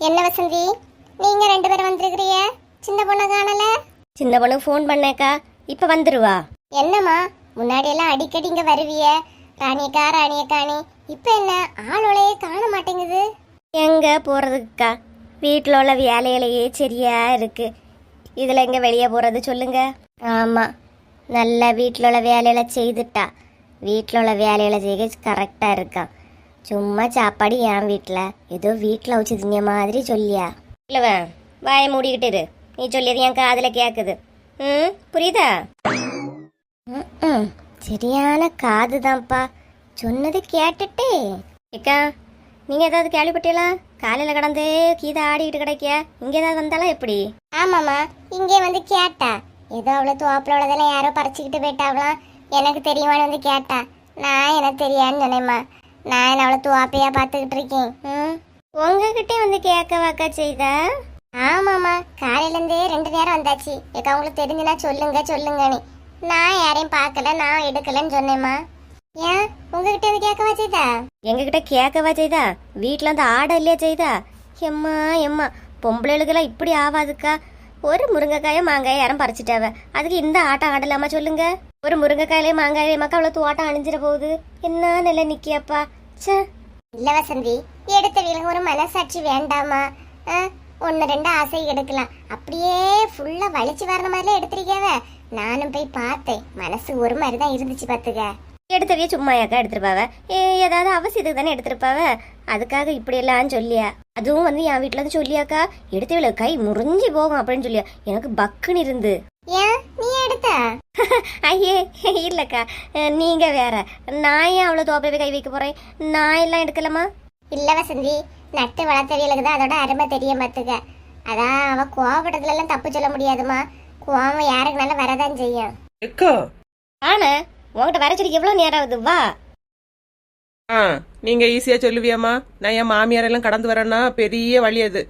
என்ன வசந்தி? நீங்க ரெண்டு பேரும் வந்திருக்கிறீங்க. சின்ன பொண்ணை காணல? சின்ன பொண்ணு ஃபோன் பண்ணேக்கா. இப்போ வந்துருவா. என்னம்மா? முன்னாடி எல்லாம் அடிக்கடி இங்க வருவிய? ராணியக்கா ராணியக்காணி. இப்ப என்ன? ஆளோளையே காண மாட்டேங்குது. எங்கே போகிறதுக்குக்கா வீட்டில் உள்ள வேலையிலேயே சரியா இருக்கு. இதில் எங்கே வெளியே போகிறது சொல்லுங்க. ஆமாம் நல்லா வீட்டில் உள்ள வேலையில செய்துட்டா. வீட்டில் உள்ள வேலையில செய்ய கரெக்டாக இருக்கான் சும்மா சாப்பாடு என் வீட்டில் ஏதோ வீட்டில் வச்சு திங்க மாதிரி சொல்லியா. இல்லவன் வாயை மூடிக்கிட்டு இரு. நீ சொல்லியது என் காதில் கேட்குது ம் புரியுதா? ம் சரியான காது தான்ப்பா சொன்னது கேட்டுட்டே. ஏக்கா நீங்கள் ஏதாவது கேள்விப்பட்டீங்களா? காலையில் கடந்து கீதை ஆடிக்கிட்டு கிடைக்க இங்கே ஏதாவது வந்தாலும் எப்படி? ஆமாம்மா இங்கே வந்து கேட்டா. ஏதோ அவ்வளோ தோப்பில் உள்ளதெல்லாம் யாரோ பறிச்சுக்கிட்டு போயிட்டாவலாம் எனக்கு தெரியுமான்னு வந்து கேட்டா. நான் எனக்கு தெரியான்னு சொன்னேம்மா. நான் அவளை துவாப்பையா பார்த்துக்கிட்டு இருக்கேன். ம்? உங்ககிட்டே வந்து கேட்க வாக்கா செய்தா? ஆமாம்மா காலையிலேருந்தே ரெண்டு நேரம் வந்தாச்சு. ஏக்கா உங்களுக்கு தெரிஞ்சுனா சொல்லுங்க சொல்லுங்கன்னு. நான் யாரையும் பார்க்கல நான் எடுக்கலன்னு சொன்னேம்மா. ஏன்? உங்ககிட்ட வந்து கேட்கவா செய்தா? எங்ககிட்ட கேட்கவா செய்தா? வீட்டில் வந்து ஆடை இல்லையா செய்தா? எம்மா எம்மா பொம்பளைகளுக்கெல்லாம் இப்படி ஆவாதுக்கா. ஒரு முருங்கைக்காயோ மாங்காயை யாரும் பறிச்சிட்டாவ. அதுக்கு இந்த ஆட்டம் ஆடலாமா சொல்லுங்க? ஒரு முருங்கைக்காயிலே மாங்காயிலே மக்கா அவ்வளோ தோட்டம் அணிஞ்சிட போகுது? என்ன நிலை நிக்கியாப்பா? ச்சே. இல்ல வசந்தி எடுத்தவங்களுக்கு ஒரு மனசாட்சி வேண்டாமா? ஒன்னு ரெண்டு ஆசை எடுக்கலாம். அப்படியே ஃபுல்லா வலிச்சு வர்ற மாதிரிலாம் எடுத்திருக்கேவ நானும் போய் பார்த்தேன். மனசு ஒரு மாதிரி தான் இருந்துச்சு பாத்துக்க எடுத்தவையே சும்மாயாக்கா எடுத்திருப்பாவ? ஏ ஏதாவது அவசியத்துக்கு தானே எடுத்திருப்பாவ? அதுக்காக இப்படி எல்லாம் சொல்லியா? அதுவும் வந்து என் வீட்டுல வந்து சொல்லியாக்கா? எடுத்தவள கை முறிஞ்சு போகும் அப்படின்னு சொல்லியா? எனக்கு பக்குன்னு இருந்து. ஏன்? எடுத்த? ஐயே இல்லக்கா. நீங்க வேற. நான் ஏன் அவ்வளவு தோப்பவே கை வைக்க போறேன்? நான் எல்லாம் எடுக்கலாமா இல்ல வசந்தி நட்டு வளர்த்தவியலுக்கு தான் அதோட அருமை தெரிய மாத்துக்க அதான் அவ கோவப்பட்டதுல எல்லாம் தப்பு சொல்ல முடியாதுமா கோவம் யாருக்குனாலும் வரதான் செய்யும். எக்கா. ஆனா உன்கிட்ட வர சொல்லி எவ்வளவு நேரம் ஆகுது? வா. ஆ நீங்க ஈஸியா சொல்லுவியாம்மா. நான் என் மாமியார் எல்லாம் கடந்து வரேன்னா பெரிய வழி அது.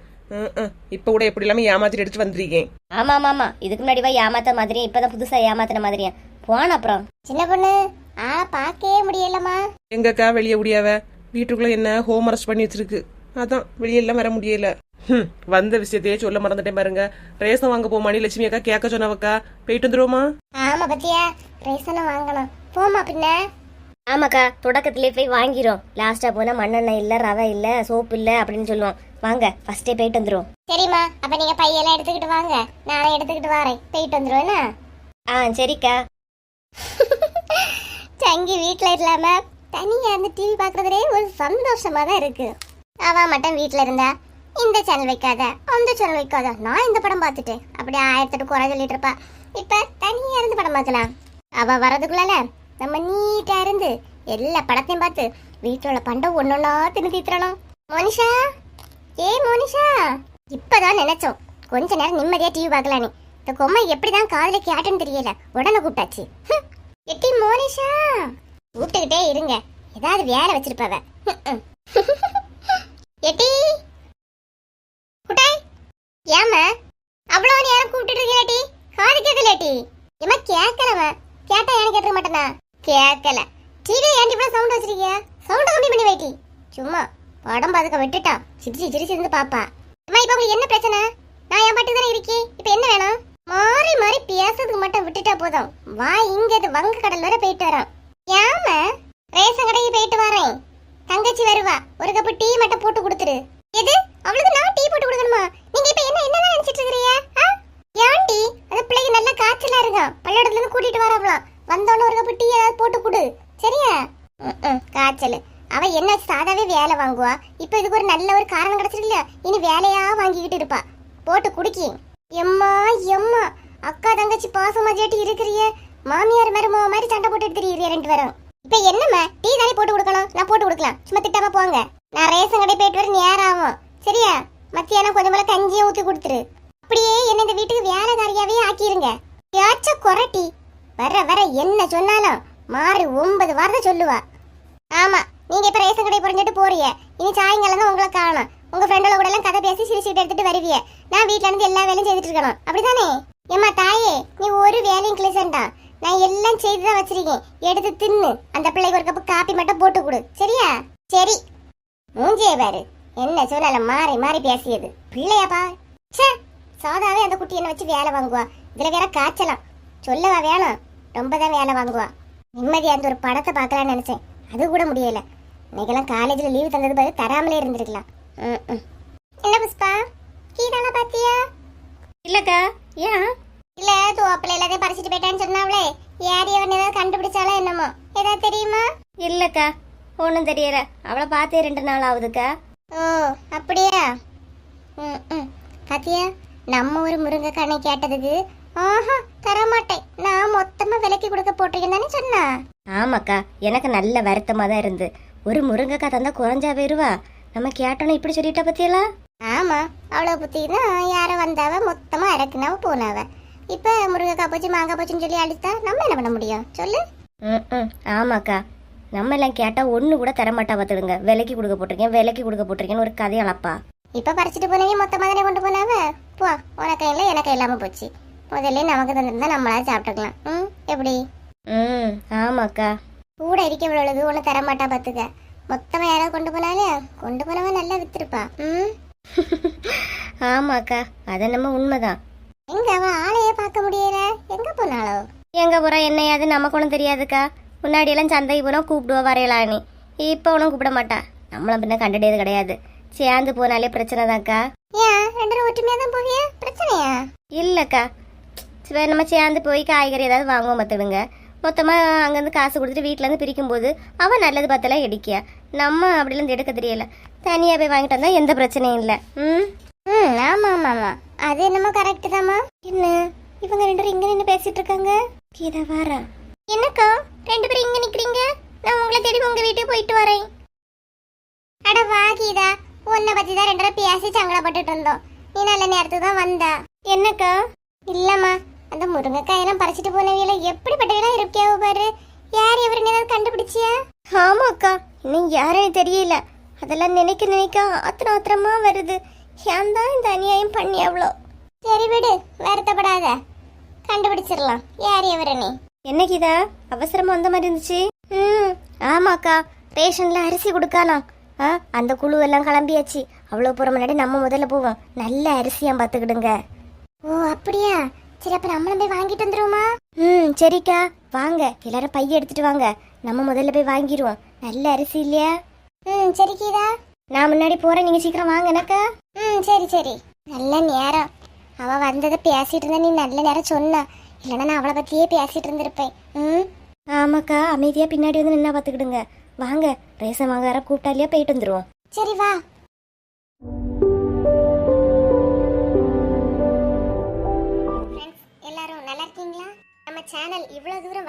இப்ப கூட எப்படி இல்லாம ஏமாத்திட்டு எடுத்துட்டு வந்திருக்கேன் ஆமா ஆமா ஆமா. இதுக்கு முன்னாடி வா ஏமாத்த மாதிரி இப்பதான் புதுசா ஏமாத்தின மாதிரியா. போன அப்புறம். சின்ன பொண்ணு ஆளை பார்க்கவே முடியலம்மா. எங்கக்கா வெளியே முடியாவ வீட்டுக்குள்ள என்ன ஹோம் அரெஸ்ட் பண்ணி வச்சிருக்கு. அதான் வெளியெல்லாம் வர முடியல. ஹம், வந்த விஷயத்தையே சொல்ல மறந்துட்டேன் பாருங்க. ரேசன் வாங்க போமாடி லட்சுமி அக்கா கேட்க சொன்னவக்கா. போயிட்டு வந்துருவோமா ஆமா பத்தியா? ரேசனை வாங்கணும். போமா பின்ன. ஆமாக்கா தொடக்கத்திலே போய் வாங்கிரும். லாஸ்டா போனா மண்ணெண்ணெய் இல்ல ரவை இல்ல சோப்பு இல்ல அப்படின்னு சொல்லுவோம். வாங்க ஃபர்ஸ்டே போயிட்டு வந்துரும் சரிம்மா அப்ப நீங்க பையெல்லாம் எடுத்துக்கிட்டு வாங்க. நானும் எடுத்துக்கிட்டு வரேன். போயிட்டு வந்துருவேனா ஆ சரிக்கா. தங்கி வீட்ல இல்லாம தனியா இருந்து டிவி பாக்குறதுலே ஒரு சந்தோஷமா தான் இருக்கு. அவ மட்டும் வீட்ல இருந்தா இந்த சேனல் வைக்காத அந்த சேனல் வைக்காத நான் இந்த படம் பார்த்துட்டேன். அப்படி ஆயிரத்தெட்டு குறை சொல்லிட்டு இருப்பா. இப்ப தனியா இருந்து படம் பார்க்கலாம். அவ வரதுக்குள்ளால நம்ம நீட்டா இருந்து எல்லா படத்தையும் பார்த்து வீட்டில் உள்ள பண்டம் ஒன்னொன்னா தின்னு தீத்துறணும் மோனிஷா? ஏ மோனிஷா? இப்பதான் நினைச்சோம். கொஞ்ச நேரம் நிம்மதியா டிவி பார்க்கலான்னு. இந்த கொம்மை எப்படிதான் காதுல கேட்டுன்னு தெரியல. உடனே கூப்பிட்டாச்சு. எட்டி மோனிஷா? கூப்பிட்டுக்கிட்டே இருங்க. ஏதாவது வேலை வச்சிருப்பவ. எட்டி? குட்டாய் ஏமா அவ்வளோ நேரம் கூப்பிட்டு இருக்கேட்டி காது கேட்கல டி ஏமா கேட்கலவ கேட்டா ஏன்னு கேட்டுக்க மாட்டேனா கேட்கல டிவி ஏன்டி இவ்வளோ சவுண்ட் வச்சிருக்கிய? சவுண்ட் கம்மி பண்ணி வைட்டி சும்மா படம் பாதுக்க விட்டுட்டான் சிரிச்சு சிரிச்சு இருந்து பாப்பா. அம்மா இப்போ உங்களுக்கு என்ன பிரச்சனை? நான் என் பாட்டு தானே இருக்கேன். இப்போ என்ன வேணும்? மாறி மாறி பேசுறதுக்கு மட்டும் விட்டுட்டா போதும். வா இங்க இது வங்க கடல் வரை போயிட்டு வரோம். ஏம ரேஷன் கடைக்கு போயிட்டு வரேன். தங்கச்சி வருவா. ஒரு கப்பு டீ மட்டும் போட்டு கொடுத்துரு. எது? அவளுக்கு நான் டீ போட்டு கொடுக்கணுமா? நீங்க இப்ப என்ன என்ன நினைச்சிட்டு ஏன் ஏன்டி? அந்த பிள்ளைக்கு நல்ல காய்ச்சலா இருக்கான் பள்ளியிடத்துல இருந்து கூட்டிட்டு வரவளாம் வந்தோன்னு ஒரு கப்பு டீ ஏதாவது போட்டு கொடு. சரியா? காய்ச்சல். அவ என்ன சாதாவே வேலை வாங்குவா? இப்ப இதுக்கு ஒரு நல்ல ஒரு காரணம் கிடைச்சிருக்கல இனி வேலையா வாங்கிக்கிட்டு இருப்பா. போட்டு குடிக்கி. எம்மா எம்மா. அக்கா தங்கச்சி பாசமா ஜேட்டி இருக்கிறிய. மாமியார் மருமக மாதிரி சண்டை போட்டு எடுத்துறீங்க ரெண்டு பேரும். இப்ப என்னம்மா? டீ தானே போட்டு கொடுக்கணும். நான் போட்டு கொடுக்கலாம். சும்மா திட்டாம போங்க. நான் ரேஷன் கடை போயிட்டு வர நேரம் ஆகும். சரியா? மத்தியானம் கொஞ்சம் போல கஞ்சியும் ஊத்தி கொடுத்துரு. அப்படியே என்ன இந்த வீட்டுக்கு வேலைக்காரியாவே ஆக்கிருங்க. ஏச்ச குரட்டி. வர வர என்ன சொன்னாலும் மாறி ஒன்பது வார்த்தை சொல்லுவா. ஆமா நீங்க இப்ப ரேஷன் கடை புரிஞ்சிட்டு போறீங்க இனி சாயங்காலம் தான் உங்களை காணும். உங்க ஃப்ரெண்டோட கூட எல்லாம் கதை பேசி சிரிச்சுட்டு எடுத்துட்டு வருவீங்க நான் வீட்ல இருந்து எல்லா வேலையும் செய்துட்டு இருக்கணும். அப்படிதானே ஏமா தாயே நீ ஒரு வேலையும் கிளிசண்டா நான் எல்லாம் செய்து தான் வச்சிருக்கேன். எடுத்து தின்னு. அந்த பிள்ளைக்கு ஒரு கப்பு காப்பி மட்டும் போட்டு கொடு. சரியா? சரி. மூஞ்சியே பாரு. என்ன சொன்னாலும் மாறி மாறி பேசியது. பிள்ளையாப்பா ச்சே சாதாவே அந்த குட்டி என்ன வச்சு வேலை வாங்குவா. இதுல வேற காய்ச்சலாம். சொல்லவா வேணும்? ரொம்ப தான் வேலை வாங்குவா நிம்மதியா அந்த ஒரு படத்தை பார்க்கலாம்னு நினைச்சேன். அது கூட முடியல. இன்னைக்கெல்லாம் காலேஜ்ல லீவு தந்தது பதில் தராமலே இருந்திருக்கலாம். ம். என்ன புஷ்பா? கீதாலாம் பாத்தியா? இல்லக்கா ஏன்? இல்ல தோப்பில எல்லாத்தையும் பறிச்சுட்டு போயிட்டான்னு சொன்னாவளே. யார் எவன் ஏதாவது கண்டுபிடிச்சாலோ என்னமோ. ஏதாவது தெரியுமா? இல்லக்கா ஒன்றும் தெரியல. அவளை பார்த்தே ரெண்டு நாள் ஆகுதுக்கா. ஓ அப்படியா? ம், ம். பாத்தியா? நம்ம ஒரு முருங்கைக்கானை கேட்டதுக்கு ஆஹா தரமாட்டேன். நான் மொத்தமா விலைக்கு கொடுக்க போட்டிருக்கேன் தானே சொன்னா. ஆமாக்கா எனக்கு நல்ல வருத்தமாக தான் இருந்து. ஒரு முருங்கைக்காய் தந்தா குறைஞ்சா போயிருவா நம்ம கேட்டோன்னு இப்படி சொல்லிட்டா பத்தியெல்லாம் ஆமா அவ்வளவு புத்தினா யாரோ வந்தாவ மொத்தமா இறக்குனாவ போனாவ. இப்ப முருங்கைக்காய் போச்சு மாங்காய் போச்சுன்னு சொல்லி அழித்தா நம்ம என்ன பண்ண முடியும்? சொல்லு. ம் ஆமாக்கா. நம்ம எல்லாம் கேட்டால் ஒன்று கூட தரமாட்டா பார்த்துடுங்க. விலைக்கு கொடுக்க போட்டிருக்கேன் விலைக்கு கொடுக்க போட்டிருக்கேன்னு ஒரு கதையளப்பா. இப்ப பறிச்சுட்டு போனவே மொத்தமா தானே கொண்டு போனாவ? போ உனக்கு இல்ல எனக்கு இல்லாம போச்சு. முதல்ல நமக்கு தந்திருந்தா நம்மளா சாப்பிட்டுக்கலாம். ம் எப்படி? ம் ஆமாக்கா. கூட இருக்க இவ்வளவு ஒண்ணு தரமாட்டா பாத்துக்க. மொத்தமா யாராவது கொண்டு போனாலே கொண்டு போனவன் நல்லா வித்திருப்பா. ம்? ஆமாக்கா அது நம்ம உண்மைதான். எங்க அவ ஆளையே பார்க்க முடியல? எங்க போனாளோ? எங்க போறா என்னையாது நமக்கு ஒன்றும் தெரியாதுக்கா. முன்னாடி எல்லாம் சந்தைக்கு போனால் கூப்பிடுவா வரையலான்னு இப்போ ஒன்றும் கூப்பிட மாட்டா. நம்மளும் பின்ன கண்டுடையது கிடையாது. சேர்ந்து போனாலே பிரச்சனை தான்க்கா ஏன்? ரெண்டு ஒற்றுமையா தான் போவியா? பிரச்சனையா? இல்லைக்கா சரி, நம்ம சேர்ந்து போய் காய்கறி ஏதாவது வாங்குவோம் பார்த்துடுங்க. மொத்தமாக அங்கேருந்து காசு கொடுத்துட்டு வீட்டிலேருந்து பிரிக்கும்போது அவன் நல்லது பார்த்தெல்லாம் எடுக்கியா நம்ம அப்படிலாம் எடுக்க தெரியல. தனியாக போய் வாங்கிட்டு வந்தால் எந்த பிரச்சனையும் இல்லை. ம்? ம் ஆமா ஆமா ஆமா. அது என்னமோ கரெக்ட் தாம்மா. என்ன? இவங்க ரெண்டு பேரும் இங்கே நின்று பேசிட்டு இருக்காங்க? கீதா வாரா. என்னக்கா? ரெண்டு பேரும் இங்க நிக்கிறீங்க? நான் உங்களை தேடி உங்க வீட்டுக்கு போயிட்டு வரேன். அட வா கீதா. உன்னை பத்தி தான் ரெண்டு பேசி சங்கடப்பட்டுட்டு இருந்தோம். நீ நல்ல நேரத்துக்கு தான் வந்தா. என்னக்கா? இல்லம்மா. அந்த முருங்கைக்காயெல்லாம் பறிச்சுட்டு போனவியில எப்படிப்பட்டவங்களா இருக்கியாவோ பாரு. யார் எவருன்னு ஏதாவது கண்டுபிடிச்சியா? ஆமாக்கா இன்னும் யாரும் தெரியல. அதெல்லாம் நினைக்க நினைக்க ஆத்திரம் ஆத்திரமா வருது. ஏன் தான் இந்த அநியாயம் பண்ணி அவ்வளோ? சரி விடு வருத்தப்படாத. கண்டுபிடிச்சிடலாம். யார் எவருன்னு என்ன கீதா அவசரமா வந்த மாதிரி இருந்துச்சு. ம் ஆமாக்கா ரேஷன்ல அரிசி கொடுக்கலாம். ஆ அந்த குழு எல்லாம் கிளம்பியாச்சு. அவ்வளோ போகிற முன்னாடி நம்ம முதல்ல போவோம். நல்ல அரிசியா பார்த்துக்கிடுங்க. ஓ அப்படியா? சரி அப்ப நம்மளும் போய் வாங்கிட்டு வந்துருவோமா? ம் சரிக்கா. வாங்க. எல்லாரும் பைய எடுத்துட்டு வாங்க. நம்ம முதல்ல போய் வாங்கிடுவோம் நல்ல அரிசி இல்லையா? ம் சரி கீதா. நான் முன்னாடி போறேன். நீங்க சீக்கிரம் வாங்க எனக்கா? ம் சரி சரி. நல்ல நேரம். அவ வந்ததை பேசிட்டு இருந்தா நீ நல்ல நேரம் சொன்னா. இல்லைன்னா நான் அவளை பத்தியே பேசிட்டு இருந்திருப்பேன். ம்? ஆமாக்கா. அமைதியா பின்னாடி வந்து நின்னா பார்த்துக்கிடுங்க. வாங்க. ரேஷன் வாங்க கூட்டாளியா போயிட்டு வந்துருவோம். சரி வா.